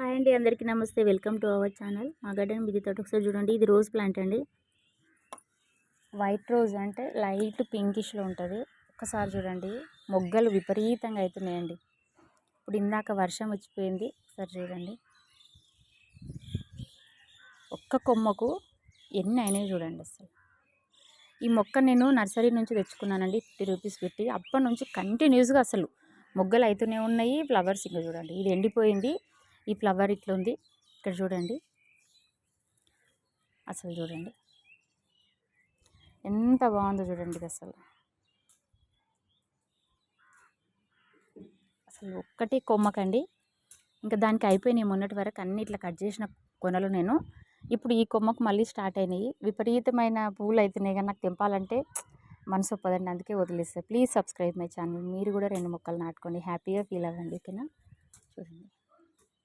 Hi అండి అందరికీ నమస్తే. Welcome to our channel. మా గార్డెన్ మీది తోట ఒకసారి చూడండి. ఇది రోజ్ ప్లాంట్ అండి. వైట్ రోజ్ అంటే లైట్ పింకిష్లో ఉంటుంది. ఒక్కసారి చూడండి. మొగ్గలు విపరీతంగా అవుతున్నాయండి ఇప్పుడు ఇందాక వర్షం వచ్చిపోయింది. ఒకసారి చూడండి. ఒక్క కొమ్మకు ఎన్ని అయినాయి చూడండి అసలు. ఈ మొక్క నేను నర్సరీ నుంచి తెచ్చుకున్నానండి. ఫిఫ్టీ రూపీస్ పెట్టి అప్పటి నుంచి కంటిన్యూస్గా అసలు మొగ్గలు అవుతూనే ఉన్నాయి. ఫ్లవర్స్ ఇంకా చూడండి. ఇది ఎండిపోయింది. ఈ ఫ్లవర్ ఇట్లా ఉంది ఇక్కడ చూడండి. అసలు చూడండి. ఎంత బాగుందో చూడండి ఇది అసలు. అసలు ఒక్కటి కొమ్మకండి. ఇంకా దానికి అయిపోయినాయి మొన్నటి వరకు అన్ని ఇట్లా కట్ చేసిన కొనలు నేను. ఇప్పుడు ఈ కొమ్మకు మళ్ళీ స్టార్ట్ అయినాయి. విపరీతమైన పువ్వులు అవుతున్నాయి కానీ నాకు తెంపాలంటే మనసు ఒప్పదండి. అందుకే వదిలేస్తాను ప్లీజ్ సబ్స్క్రైబ్ మై ఛానల్. మీరు కూడా రెండు మొక్కలు నాటుకోండి. హ్యాపీగా ఫీల్ అవ్వండి ఓకేనా?